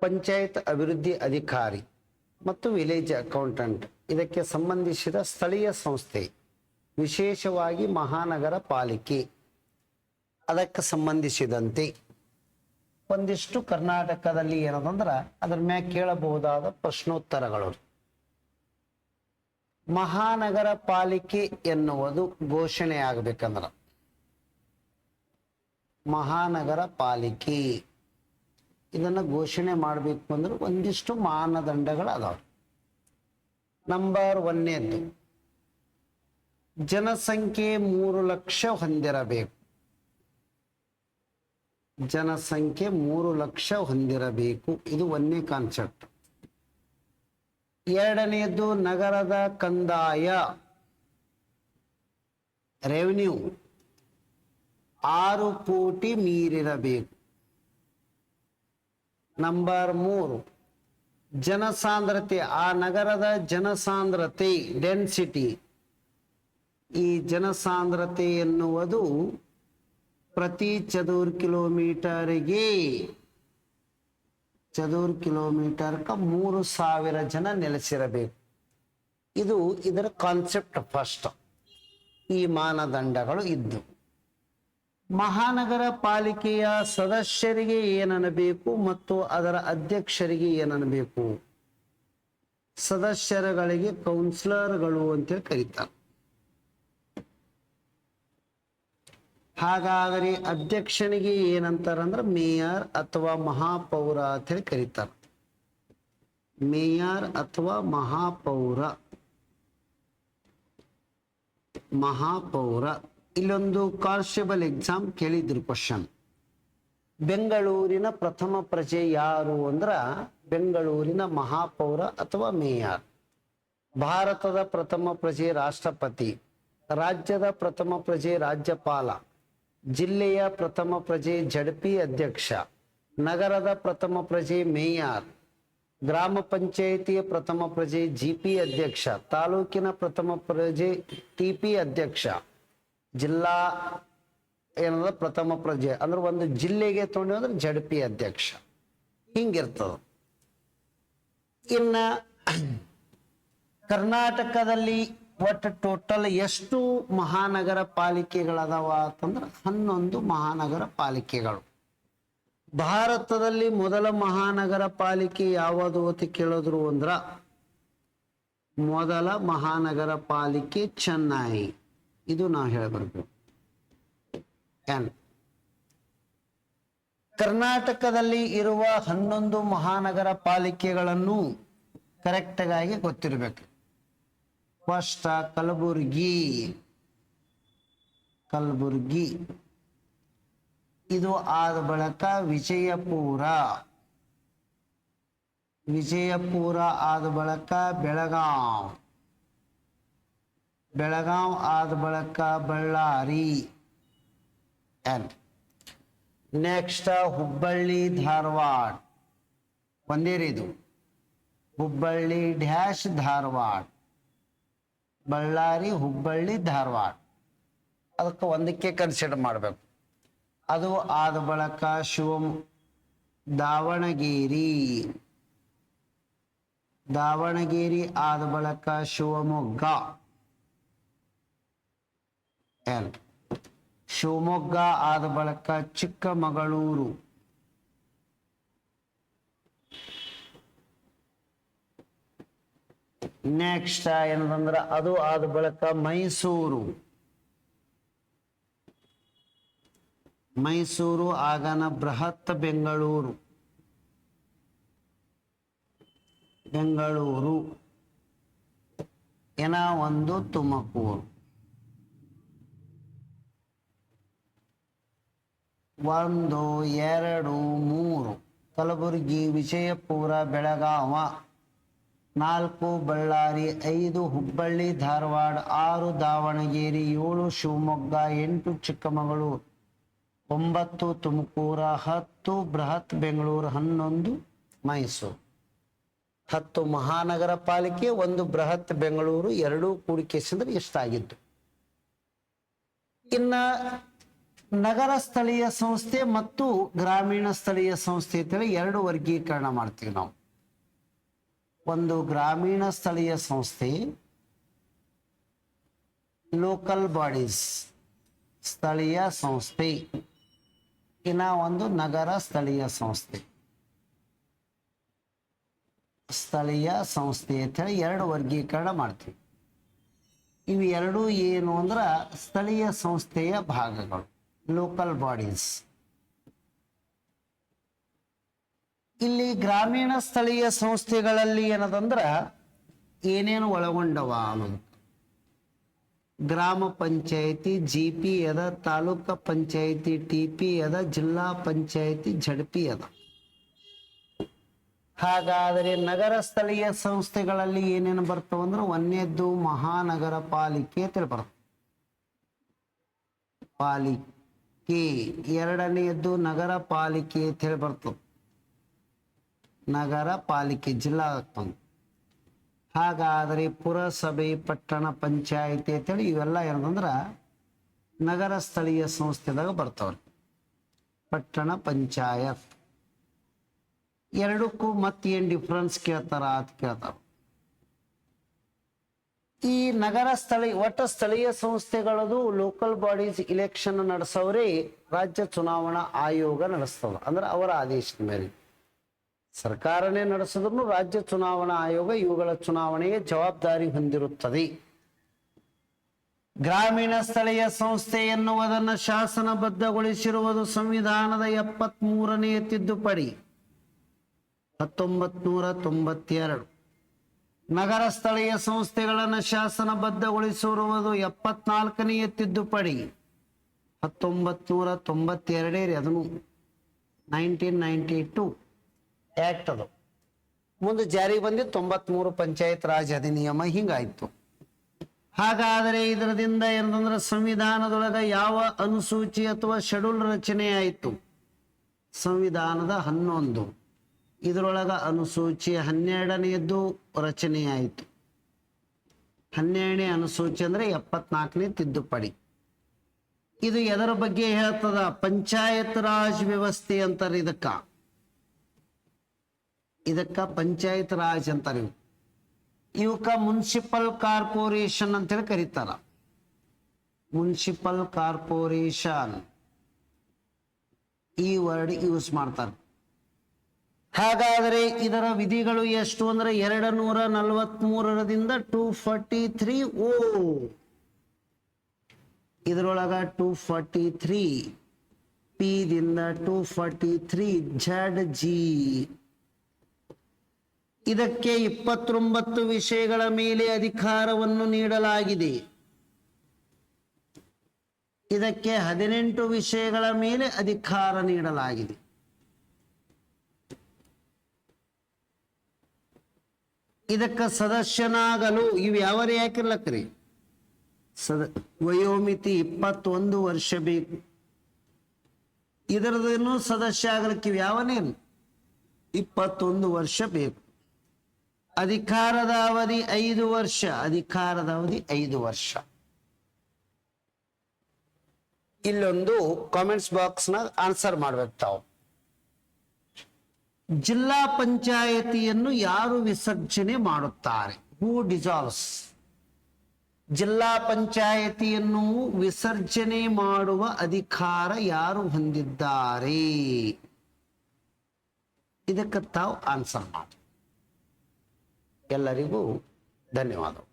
ಪಂಚಾಯತ್ ಅಭಿವೃದ್ಧಿ ಅಧಿಕಾರಿ ಮತ್ತು ವಿಲೇಜ್ ಅಕೌಂಟೆಂಟ್. ಇದಕ್ಕೆ ಸಂಬಂಧಿಸಿದ ಸ್ಥಳೀಯ ಸಂಸ್ಥೆ, ವಿಶೇಷವಾಗಿ ಮಹಾನಗರ ಪಾಲಿಕೆ. ಅದಕ್ಕೆ ಸಂಬಂಧಿಸಿದಂತೆ ಒಂದಿಷ್ಟು ಕರ್ನಾಟಕದಲ್ಲಿ ಏನದಂದ್ರೆ ಅದ್ರ ಮ್ಯಾಗ ಕೇಳಬಹುದಾದ ಪ್ರಶ್ನೋತ್ತರಗಳು. ಮಹಾನಗರ ಪಾಲಿಕೆ ಎನ್ನುವುದು ಘೋಷಣೆ ಆಗ್ಬೇಕಂದ್ರ ಮಹಾನಗರ ಪಾಲಿಕೆ. ಇದನ್ನು ಘೋಷಣೆ ಮಾಡಬೇಕು ಅಂದ್ರೆ ಒಂದಿಷ್ಟು ಮಾನದಂಡಗಳು ಅದಾವ ನಂಬರ್ ಒಂದನೇದ್ದು ಜನಸಂಖ್ಯೆ ಮೂರು ಲಕ್ಷ ಹೊಂದಿರಬೇಕು. ಜನಸಂಖ್ಯೆ ಮೂರು ಲಕ್ಷ ಹೊಂದಿರಬೇಕು. ಇದು ಒಂದೇ ಕಾನ್ಸೆಪ್ಟ್ ಎರಡನೆಯದು ನಗರದ ಕಂದಾಯ. ರೆವಿನ್ಯೂ ಆರು ಕೋಟಿ ಮೀರಿರಬೇಕು. ನಂಬರ್ ಮೂರು, ಜನಸಾಂದ್ರತೆ, ಆ ನಗರದ ಜನಸಾಂದ್ರತೆ ಡೆನ್ಸಿಟಿ ಈ ಜನಸಾಂದ್ರತೆ ಎನ್ನುವುದು ಪ್ರತಿ ಚದುರ್ ಕಿಲೋಮೀಟರ್ಗೆ, ಚದುರ್ ಕಿಲೋಮೀಟರ್ಕ ಮೂರು ಸಾವಿರ ಜನ ನೆಲೆಸಿರಬೇಕು. ಇದು ಇದರ ಕಾನ್ಸೆಪ್ಟ್ ಫಸ್ಟ್ ಈ ಮಾನದಂಡಗಳು ಇದ್ದು. ಮಹಾನಗರ ಪಾಲಿಕೆಯ ಸದಸ್ಯರಿಗೆ ಏನನ್ನಬೇಕು ಮತ್ತು ಅದರ ಅಧ್ಯಕ್ಷರಿಗೆ ಏನನ್ನಬೇಕು ಸದಸ್ಯರುಗಳಿಗೆ ಕೌನ್ಸಿಲರ್ಗಳು ಅಂತೇಳಿ ಕರೀತಾರೆ. ಹಾಗಾದರೆ ಅಧ್ಯಕ್ಷನಿಗೆ ಏನಂತಾರಂದ್ರೆ ಮೇಯರ್ ಅಥವಾ ಮಹಾಪೌರ ಅಂತ ಹೇಳಿ ಕರೀತಾರೆ. ಮೇಯರ್ ಅಥವಾ ಮಹಾಪೌರ. ಮಹಾಪೌರ. ಇಲ್ಲೊಂದು ಕಾನ್ಸ್ಟೇಬಲ್ ಎಕ್ಸಾಮ್ ಕೇಳಿದ್ರು ಕ್ವಶನ್ ಬೆಂಗಳೂರಿನ ಪ್ರಥಮ ಪ್ರಜೆ ಯಾರು ಅಂದ್ರ ಬೆಂಗಳೂರಿನ ಮಹಾಪೌರ ಅಥವಾ ಮೇಯರ್. ಭಾರತದ ಪ್ರಥಮ ಪ್ರಜೆ ರಾಷ್ಟ್ರಪತಿ, ರಾಜ್ಯದ ಪ್ರಥಮ ಪ್ರಜೆ ರಾಜ್ಯಪಾಲ, ಜಿಲ್ಲೆಯ ಪ್ರಥಮ ಪ್ರಜೆ ಜಡ್ಪಿ ಅಧ್ಯಕ್ಷ, ನಗರದ ಪ್ರಥಮ ಪ್ರಜೆ ಮೇಯರ್, ಗ್ರಾಮ ಪಂಚಾಯಿತಿಯ ಪ್ರಥಮ ಪ್ರಜೆ ಜಿಪಿ ಅಧ್ಯಕ್ಷ, ತಾಲೂಕಿನ ಪ್ರಥಮ ಪ್ರಜೆ ಟಿಪಿ ಅಧ್ಯಕ್ಷ. ಜಿಲ್ಲಾ ಏನದ ಪ್ರಥಮ ಪ್ರಜೆ. ಅಂದ್ರೆ ಒಂದು ಜಿಲ್ಲೆಗೆ ತೊಗೊಂಡು ಅಂದ್ರೆ ಜಡ್ಪಿ ಅಧ್ಯಕ್ಷ. ಹಿಂಗಿರ್ತದ. ಇನ್ನ ಕರ್ನಾಟಕದಲ್ಲಿ ಒಟ್ಟು ಟೋಟಲ್ ಎಷ್ಟು ಮಹಾನಗರ ಪಾಲಿಕೆಗಳದಾವ ಅಂತಂದ್ರೆ ಹನ್ನೊಂದು ಮಹಾನಗರ ಪಾಲಿಕೆಗಳು. ಭಾರತದಲ್ಲಿ ಮೊದಲ ಮಹಾನಗರ ಪಾಲಿಕೆ ಯಾವುದು ಅಂತ ಕೇಳಿದ್ರು ಅಂದ್ರ ಮೊದಲ ಮಹಾನಗರ ಪಾಲಿಕೆ ಚೆನ್ನೈ. ಇದು ನಾ ಹೇಳಬರ್ಬೇಕು ಎನ್ ಕರ್ನಾಟಕದಲ್ಲಿ ಇರುವ ಹನ್ನೊಂದು ಮಹಾನಗರ ಪಾಲಿಕೆಗಳನ್ನು ಕರೆಕ್ಟಾಗಿ ಗೊತ್ತಿರಬೇಕು. ಫಸ್ಟ್ ಕಲಬುರ್ಗಿ. ಕಲಬುರ್ಗಿ. ಇದು ಆದ ಬಳಿಕ ವಿಜಯಪುರ. ವಿಜಯಪುರ ಆದ ಬಳಿಕ ಬೆಳಗಾವ್ ಬೆಳಗಾವ್ ಆದ ಬಳಿಕ ಬಳ್ಳಾರಿ ಎನ್. ನೆಕ್ಸ್ಟ್ ಹುಬ್ಬಳ್ಳಿ ಧಾರವಾಡ. ಒಂದೇ ಇದು. ಹುಬ್ಬಳ್ಳಿ ಡ್ಯಾಶ್ ಧಾರವಾಡ. ಬಳ್ಳಾರಿ ಹುಬ್ಬಳ್ಳಿ ಧಾರವಾಡ. ಅದಕ್ಕೆ ಒಂದಕ್ಕೆ ಕನ್ಸಿಡರ್ ಮಾಡಬೇಕು. ಅದು ಆದ ಬಳಿಕ ಶಿವಮ್ ದಾವಣಗೆರೆ. ದಾವಣಗೆರೆ ಆದ ಬಳಿಕ ಶಿವಮೊಗ್ಗ. ಎನ್ ಶಿವಮೊಗ್ಗ ಆದ ಬಳಿಕ ಚಿಕ್ಕಮಗಳೂರು. ನೆಕ್ಸ್ಟ್ ಏನದಂದ್ರ ಅದು ಆದ ಬಳಿಕ ಮೈಸೂರು. ಮೈಸೂರು, ಆಗನ, ಬೃಹತ್, ಬೆಂಗಳೂರು. ಬೆಂಗಳೂರು. ಏನ, ಒಂದು ತುಮಕೂರು. ಒಂದು, ಎರಡು, ಮೂರು. ಕಲಬುರಗಿ ವಿಜಯಪುರ ಬೆಳಗಾವ. ನಾಲ್ಕು ಬಳ್ಳಾರಿ, ಐದು ಹುಬ್ಬಳ್ಳಿ, ಧಾರವಾಡ, ಆರು ದಾವಣಗೆರೆ, ಏಳು ಶಿವಮೊಗ್ಗ, ಎಂಟು ಚಿಕ್ಕಮಗಳೂರು, ಒಂಬತ್ತು ತುಮಕೂರು, ಹತ್ತು ಬೃಹತ್ ಬೆಂಗಳೂರು, ಹನ್ನೊಂದು ಮೈಸೂರು. ಹತ್ತು ಮಹಾನಗರ ಪಾಲಿಕೆ, ಒಂದು ಬೃಹತ್ ಬೆಂಗಳೂರು, ಎರಡೂ ಕೂಡಿಕೆ ಸಂದ್ರೆ ಎಷ್ಟಾಗಿದ್ದು ಇನ್ನ ನಗರ ಸ್ಥಳೀಯ ಸಂಸ್ಥೆ ಮತ್ತು ಗ್ರಾಮೀಣ ಸ್ಥಳೀಯ ಸಂಸ್ಥೆ ಅಂತೇಳಿ ಎರಡು ವರ್ಗೀಕರಣ ಮಾಡ್ತೀವಿ ನಾವು. ಒಂದು ಗ್ರಾಮೀಣ ಸ್ಥಳೀಯ ಸಂಸ್ಥೆ ಲೋಕಲ್ ಬಾಡೀಸ್ ಸ್ಥಳೀಯ ಸಂಸ್ಥೆ, ಇನ್ನ ಒಂದು ನಗರ ಸ್ಥಳೀಯ ಸಂಸ್ಥೆ. ಸ್ಥಳೀಯ ಸಂಸ್ಥೆ ಅಂತೇಳಿ ಎರಡು ವರ್ಗೀಕರಣ ಮಾಡ್ತೀವಿ. ಇವು ಎರಡು ಏನು ಅಂದ್ರೆ ಸ್ಥಳೀಯ ಸಂಸ್ಥೆಯ ಭಾಗಗಳು. ಲೋಕಲ್ ಬಾಡೀಸ್ ಇಲ್ಲಿ ಗ್ರಾಮೀಣ ಸ್ಥಳೀಯ ಸಂಸ್ಥೆಗಳಲ್ಲಿ ಏನದಂದ್ರ ಏನೇನು ಒಳಗೊಂಡವ ಅನ್ನೋದು. ಗ್ರಾಮ ಪಂಚಾಯಿತಿ, ಜಿ ಪಿ ಅದ, ತಾಲೂಕ ಪಂಚಾಯತಿ, ಟಿ ಪಿ ಅದ, ಜಿಲ್ಲಾ ಪಂಚಾಯತಿ ಜಡ್ಪಿ ಅದ. ಹಾಗಾದರೆ ನಗರ ಸ್ಥಳೀಯ ಸಂಸ್ಥೆಗಳಲ್ಲಿ ಏನೇನು ಬರ್ತಾವ ಅಂದ್ರೆ ಒಂದೇದ್ದು ಮಹಾನಗರ ಪಾಲಿಕೆ ಅಂತೇಳಿ ಬರ್ತದೆ ಪಾಲಿಕೆ ಎರಡನೆಯದ್ದು ನಗರ ಪಾಲಿಕೆ ಅಂತ ಹೇಳಿ ಬರ್ತದೆ. ನಗರ ಪಾಲಿಕೆ ಜಿಲ್ಲಾ ಆಗ್ತದೆ ಹಾಗಾದರೆ ಪುರಸಭೆ, ಪಟ್ಟಣ ಪಂಚಾಯತಿ ಅಂತೇಳಿ ಇವೆಲ್ಲ ಏನಂದ್ರೆ ನಗರ ಸ್ಥಳೀಯ ಸಂಸ್ಥೆದಾಗ ಬರ್ತಾವ್ರಿ. ಪಟ್ಟಣ ಪಂಚಾಯತ್. ಎರಡಕ್ಕೂ ಮತ್ತೇನು ಡಿಫ್ರೆನ್ಸ್ ಕೇಳ್ತಾರ ಅಂತ ಕೇಳ್ತಾರ. ಈ ನಗರ ಸ್ಥಳೀಯ ಒಟ್ಟ ಸ್ಥಳೀಯ ಸಂಸ್ಥೆಗಳದು ಲೋಕಲ್ ಬಾಡೀಸ್ ಇಲೆಕ್ಷನ್ ನಡೆಸೋರಿ ರಾಜ್ಯ ಚುನಾವಣಾ ಆಯೋಗ ನಡೆಸ್ತದ, ಅಂದ್ರೆ ಅವರ ಆದೇಶದ ಮೇಲೆ ಸರ್ಕಾರನೇ ನಡೆಸಿದ್ರು ರಾಜ್ಯ ಚುನಾವಣಾ ಆಯೋಗ ಇವುಗಳ ಚುನಾವಣೆಗೆ ಜವಾಬ್ದಾರಿ ಹೊಂದಿರುತ್ತದೆ. ಗ್ರಾಮೀಣ ಸ್ಥಳೀಯ ಸಂಸ್ಥೆ ಎನ್ನುವುದನ್ನು ಶಾಸನಬದ್ಧಗೊಳಿಸಿರುವುದು ಸಂವಿಧಾನದ ಎಪ್ಪತ್ತ್ ಮೂರನೆಯ ತಿದ್ದುಪಡಿ. ಹತ್ತೊಂಬತ್ ನೂರ ತೊಂಬತ್ತೆರಡು. ನಗರ ಸ್ಥಳೀಯ ಸಂಸ್ಥೆಗಳನ್ನು ಶಾಸನಬದ್ಧಗೊಳಿಸಿರುವುದು ಎಪ್ಪತ್ನಾಲ್ಕನೆಯ ತಿದ್ದುಪಡಿ. ಹತ್ತೊಂಬತ್ ನೂರ ತೊಂಬತ್ತೆರಡೇ ರೀ, ಅದನ್ನು ನೈನ್ಟೀನ್ ನೈಂಟಿ ಟು ಆಕ್ಟ್ ಅದು. ಮುಂದೆ ಜಾರಿಗೆ ಬಂದಿದ್ದು ತೊಂಬತ್ಮೂರು ಪಂಚಾಯತ್ ರಾಜ್ ಅಧಿನಿಯಮ, ಹಿಂಗಾಯ್ತು. ಹಾಗಾದರೆ ಇದರದಿಂದ ಏನಂದ್ರೆ ಸಂವಿಧಾನದೊಳಗ ಯಾವ ಅನುಸೂಚಿ ಅಥವಾ ಶೆಡ್ಯೂಲ್ ರಚನೆ ಆಯಿತು? ಸಂವಿಧಾನದ ಹನ್ನೊಂದು. ಇದರೊಳಗ ಅನುಸೂಚಿ ಹನ್ನೆರಡನೆಯದ್ದು ರಚನೆಯಾಯಿತು. ಹನ್ನೆರಡನೇ ಅನುಸೂಚಿ ಅಂದ್ರೆ ಎಪ್ಪತ್ನಾಲ್ಕನೇ ತಿದ್ದುಪಡಿ. ಇದು ಎದರ ಬಗ್ಗೆ ಹೇಳ್ತದ? ಪಂಚಾಯತ್ ರಾಜ್ ವ್ಯವಸ್ಥೆ ಅಂತಾರೆ ಇದಕ್ಕ. ಇದಕ್ಕ ಪಂಚಾಯತ್ ರಾಜ್ ಅಂತಾರೆ ಇವು ಇವಕ್ಕ ಮುನ್ಸಿಪಲ್ ಕಾರ್ಪೊರೇಷನ್ ಅಂತೇಳಿ ಕರೀತಾರ. Municipal corporation. ಈ ವರ್ಡ್ ಯೂಸ್ ಮಾಡ್ತಾರೆ. ಹಾಗಾದರೆ ಇದರ ವಿಧಿಗಳು ಎಷ್ಟು ಅಂದ್ರೆ ಎರಡು ನೂರ ನಲವತ್ಮೂರರಿಂದ ಟೂ ಫಾರ್ಟಿ ತ್ರೀ ಓ. ಇದರೊಳಗ ಟೂ ಫಾರ್ಟಿ ತ್ರೀ ಪಿ ದಿಂದ two forty three Z, G. ಇದಕ್ಕೆ ಇಪ್ಪತ್ತೊಂಬತ್ತು ವಿಷಯಗಳ ಮೇಲೆ ಅಧಿಕಾರವನ್ನು ನೀಡಲಾಗಿದೆ. ಇದಕ್ಕೆ ಹದಿನೆಂಟು ವಿಷಯಗಳ ಮೇಲೆ ಅಧಿಕಾರ ನೀಡಲಾಗಿದೆ. ಇದಕ್ಕೆ ಸದಸ್ಯನಾಗಲು ಇವು ಯಾವ ಯಾಕಿರ್ಲಕ್ರಿ ಸದ ವಯೋಮಿತಿ ಇಪ್ಪತ್ತೊಂದು ವರ್ಷ ಬೇಕು. ಇದರದೇನು ಸದಸ್ಯ ಆಗಲಿಕ್ಕೆ ಇವು ಯಾವನೇನು? ಇಪ್ಪತ್ತೊಂದು ವರ್ಷ ಬೇಕು. ಅಧಿಕಾರದ ಅವಧಿ ಐದು ವರ್ಷ, ಅಧಿಕಾರದ ಅವಧಿ ಐದು ವರ್ಷ. ಇಲ್ಲೊಂದು ಕಾಮೆಂಟ್ಸ್ ಬಾಕ್ಸ್ನ ಆನ್ಸರ್ ಮಾಡ್ಬೇಕು ತಾವು. ಜಿಲ್ಲಾ ಪಂಚಾಯತಿಯನ್ನು ಯಾರು ವಿಸರ್ಜನೆ ಮಾಡುತ್ತಾರೆ? ಹೂ ಡಿಸಾಲ್ವ್ಸ್ ಜಿಲ್ಲಾ ಪಂಚಾಯತಿಯನ್ನು ವಿಸರ್ಜನೆ ಮಾಡುವ ಅಧಿಕಾರ ಯಾರು ಹೊಂದಿದ್ದಾರೆ? ಇದಕ್ಕೆ ತಾವು ಆನ್ಸರ್ ಮಾಡಿ. ಎಲ್ಲರಿಗೂ ಧನ್ಯವಾದಗಳು.